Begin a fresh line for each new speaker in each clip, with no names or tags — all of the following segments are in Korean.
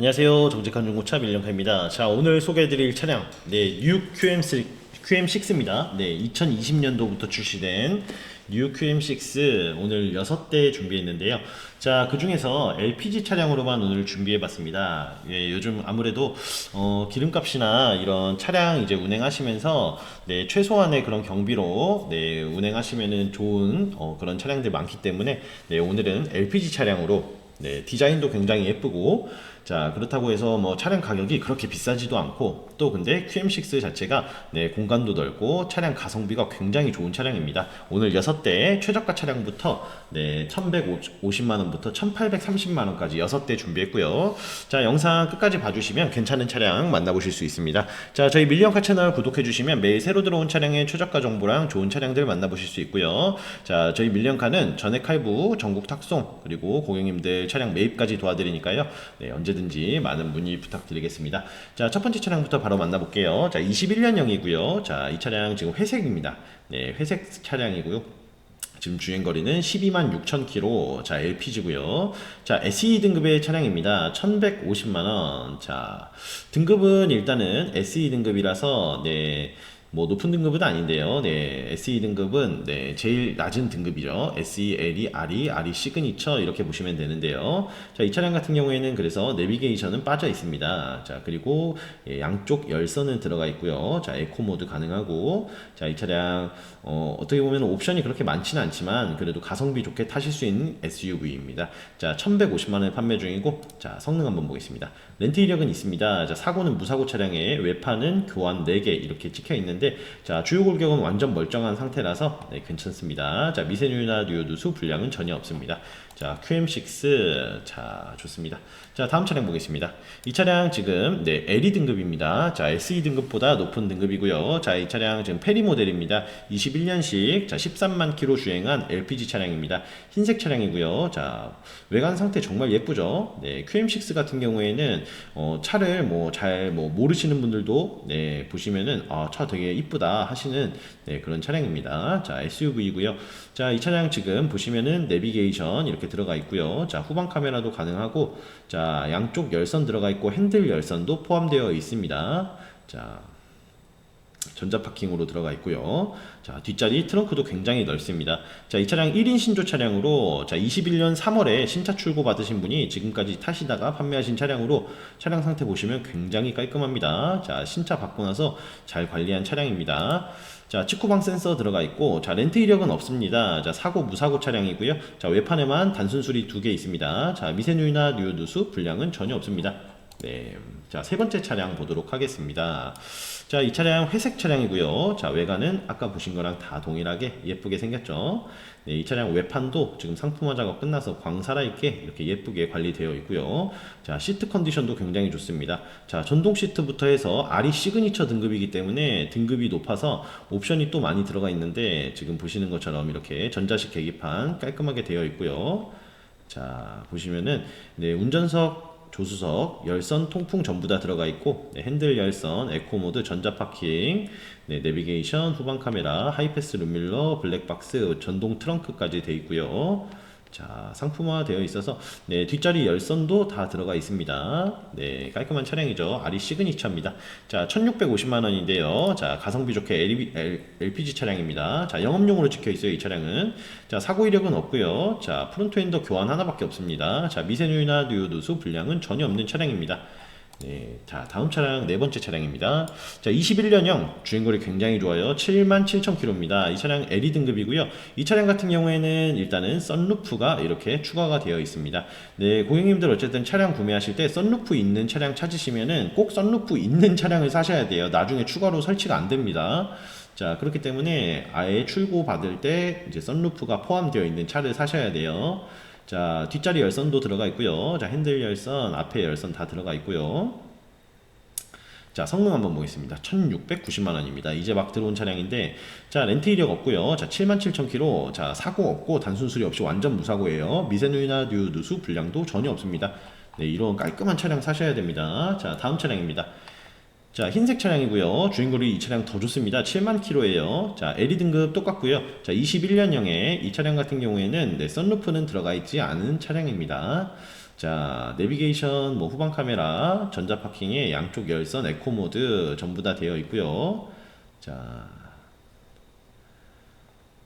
안녕하세요. 정직한 중고차 밀령카입니다. 자, 오늘 소개해드릴 차량, 네, 뉴 QM6, QM6입니다. 네, 2020년도부터 출시된 뉴 QM6 오늘 6대 준비했는데요. 자, 그 중에서 LPG 차량으로만 오늘 준비해봤습니다. 예, 요즘 아무래도 어, 기름값이나 이런 차량 이제 운행하시면서 네, 최소한의 그런 경비로 네, 운행하시면은 좋은 어, 그런 차량들 많기 때문에 네, 오늘은 LPG 차량으로 네, 디자인도 굉장히 예쁘고 자 그렇다고 해서 뭐 차량 가격이 그렇게 비싸지도 않고 또 근데 QM6 자체가 네, 공간도 넓고 차량 가성비가 굉장히 좋은 차량입니다. 오늘 6대 최저가 차량부터 네, 1150만 원부터 1830만 원까지 6대 준비했고요. 자 영상 끝까지 봐주시면 괜찮은 차량 만나보실 수 있습니다. 자 저희 밀리언카 채널 구독해 주시면 매일 새로 들어온 차량의 최저가 정보랑 좋은 차량들 만나보실 수 있고요. 자 저희 밀리언카는 전액 할부, 전국 탁송 그리고 고객님들 차량 매입까지 도와드리니까요. 네, 언제든지 많은 문의 부탁드리겠습니다. 자, 첫 번째 차량부터 바로 만나볼게요. 자, 21년형이고요. 자, 이 차량 지금 회색입니다. 네, 회색 차량이고요. 지금 주행 거리는 12만 6천 킬로. 자, LPG고요. 자, SE 등급의 차량입니다. 1,150만 원. 자, 등급은 일단은 SE 등급이라서 네. 뭐 높은 등급은 아닌데요. 네, SE 등급은 네, 제일 낮은 등급이죠. SE, LE, RE, RE 시그니처 이렇게 보시면 되는데요. 자, 이 차량 같은 경우에는 그래서 내비게이션은 빠져 있습니다. 자, 그리고 예, 양쪽 열선은 들어가 있고요. 자, 에코 모드 가능하고 자, 이 차량 어, 어떻게 보면 옵션이 그렇게 많지는 않지만 그래도 가성비 좋게 타실 수 있는 SUV입니다. 자, 1,150만 원에 판매 중이고 자, 성능 한번 보겠습니다. 렌트 이력은 있습니다. 자, 사고는 무사고 차량에 외판은 교환 4개 이렇게 찍혀 있는 데 자, 주요 골격은 완전 멀쩡한 상태라서 네, 괜찮습니다. 자, 미세누유나 뉴요누수 불량은 전혀 없습니다. 자, QM6 자, 좋습니다. 자, 다음 차량 보겠습니다. 이 차량 지금 네, LE 등급입니다. 자, SE 등급보다 높은 등급이고요. 자, 이 차량 지금 페리 모델입니다. 21년식 자, 13만 킬로 주행한 LPG 차량입니다. 흰색 차량이고요. 자, 외관 상태 정말 예쁘죠? 네, QM6 같은 경우에는 어, 차를 뭐 잘뭐 모르시는 분들도 네, 보시면은 아, 차 되게 이쁘다 하시는 네, 그런 차량입니다. 자, SUV이고요. 자, 이 차량 지금 보시면은 내비게이션 이렇게 들어가 있고요. 자, 후방 카메라도 가능하고 자, 양쪽 열선 들어가 있고 핸들 열선도 포함되어 있습니다. 자, 전자 파킹으로 들어가 있고요. 자, 뒷자리 트렁크도 굉장히 넓습니다. 자, 이 차량 1인 신조 차량으로 자, 21년 3월에 신차 출고 받으신 분이 지금까지 타시다가 판매하신 차량으로 차량 상태 보시면 굉장히 깔끔합니다. 자, 신차 받고 나서 잘 관리한 차량입니다. 자, 치쿠방 센서 들어가 있고, 자, 렌트 이력은 없습니다. 자, 사고, 무사고 차량이고요. 자, 외판에만 단순 수리 두 개 있습니다. 자, 미세누이나 뉴누수 불량은 전혀 없습니다. 네. 자, 세 번째 차량 보도록 하겠습니다. 자, 이 차량 회색 차량이고요. 자, 외관은 아까 보신 거랑 다 동일하게 예쁘게 생겼죠. 네, 이 차량 외판도 지금 상품화 작업 끝나서 광 살아 있게 이렇게 예쁘게 관리되어 있고요. 자, 시트 컨디션도 굉장히 좋습니다. 자, 전동 시트부터 해서 RE 시그니처 등급이기 때문에 등급이 높아서 옵션이 또 많이 들어가 있는데 지금 보시는 것처럼 이렇게 전자식 계기판 깔끔하게 되어 있고요. 자, 보시면은 네, 운전석 조수석, 열선, 통풍 전부 다 들어가 있고 네, 핸들 열선, 에코 모드, 전자 파킹, 네, 내비게이션, 후방 카메라, 하이패스 룸밀러, 블랙박스, 전동 트렁크까지 돼 있고요. 자, 상품화 되어 있어서 네, 뒷자리 열선도 다 들어가 있습니다. 네, 깔끔한 차량이죠. 아리 시그니처입니다. 자, 1,650만 원인데요. 자, 가성비 좋게 LPG 차량입니다. 자, 영업용으로 찍혀 있어요, 이 차량은. 자, 사고 이력은 없고요. 자, 프론트 엔더 교환 하나밖에 없습니다. 자, 미세누유나 뉴요누수 불량은 전혀 없는 차량입니다. 네, 자 다음 차량 네 번째 차량입니다. 자 21년형 주행거리 굉장히 좋아요. 7만 7천 킬로입니다. 이 차량 LE 등급이고요. 이 차량 같은 경우에는 일단은 썬루프가 이렇게 추가가 되어 있습니다. 네, 고객님들 어쨌든 차량 구매하실 때 썬루프 있는 차량 찾으시면은 꼭 썬루프 있는 차량을 사셔야 돼요. 나중에 추가로 설치가 안 됩니다. 자 그렇기 때문에 아예 출고 받을 때 이제 썬루프가 포함되어 있는 차를 사셔야 돼요. 자, 뒷자리 열선도 들어가 있고요. 자, 핸들 열선, 앞에 열선 다 들어가 있고요. 자, 성능 한번 보겠습니다. 1690만 원입니다. 이제 막 들어온 차량인데, 자, 렌트 이력 없고요. 자, 77,000km. 자, 사고 없고 단순 수리 없이 완전 무사고예요. 미세누이나 뉴 누수 불량도 전혀 없습니다. 네, 이런 깔끔한 차량 사셔야 됩니다. 자, 다음 차량입니다. 자, 흰색 차량이고요. 주행거리 이 차량 더 좋습니다. 7만 킬로예요. 자, LE 등급 똑같고요. 자, 21년형에 이 차량 같은 경우에는 네, 썬루프는 들어가 있지 않은 차량입니다. 자, 내비게이션, 뭐 후방 카메라, 전자 파킹에 양쪽 열선, 에코 모드 전부 다 되어 있고요. 자,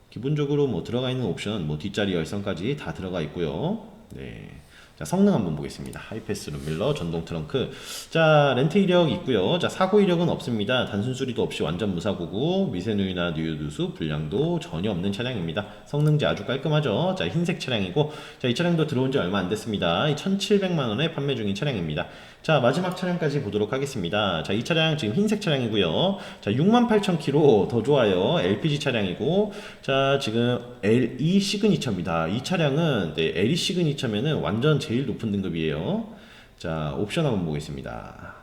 기본적으로 뭐 들어가 있는 옵션, 뭐 뒷자리 열선까지 다 들어가 있고요. 네. 자, 성능 한번 보겠습니다. 하이패스 룸밀러, 전동 트렁크. 자, 렌트 이력 있고요. 자, 사고 이력은 없습니다. 단순 수리도 없이 완전 무사고고 미세누이나 누유누수 불량도 전혀 없는 차량입니다. 성능지 아주 깔끔하죠. 자, 흰색 차량이고 자, 이 차량도 들어온 지 얼마 안 됐습니다. 1,700만 원에 판매 중인 차량입니다. 자, 마지막 차량까지 보도록 하겠습니다. 자, 이 차량 지금 흰색 차량이고요. 자, 68,000km 더 좋아요. LPG 차량이고 자, 지금 LE 시그니처입니다. 이 차량은 네, LE 시그니처면은 완전 제일 높은 등급이에요. 자, 옵션 한번 보겠습니다.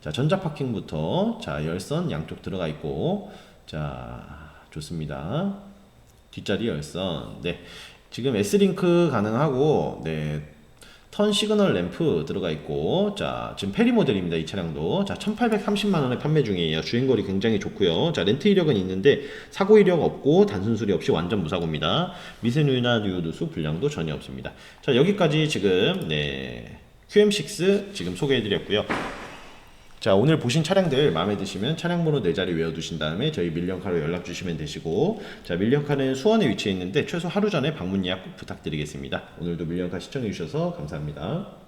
자, 전자 파킹부터 자, 열선 양쪽 들어가 있고 자, 좋습니다. 뒷자리 열선. 네. 지금 S링크 가능하고 네. 턴 시그널 램프 들어가 있고 자 지금 페리 모델입니다 이 차량도. 자 1830만 원에 판매 중이에요. 주행거리 굉장히 좋고요. 자 렌트 이력은 있는데 사고 이력 없고 단순 수리 없이 완전 무사고입니다. 미세누유나 누유누수 불량도 전혀 없습니다. 자 여기까지 지금 네 QM6 지금 소개해 드렸고요 자 오늘 보신 차량들 마음에 드시면 차량 번호 네 자리 외워두신 다음에 저희 밀리언카로 연락 주시면 되시고 자 밀리언카는 수원에 위치해 있는데 최소 하루 전에 방문 예약 꼭 부탁드리겠습니다. 오늘도 밀리언카 시청해 주셔서 감사합니다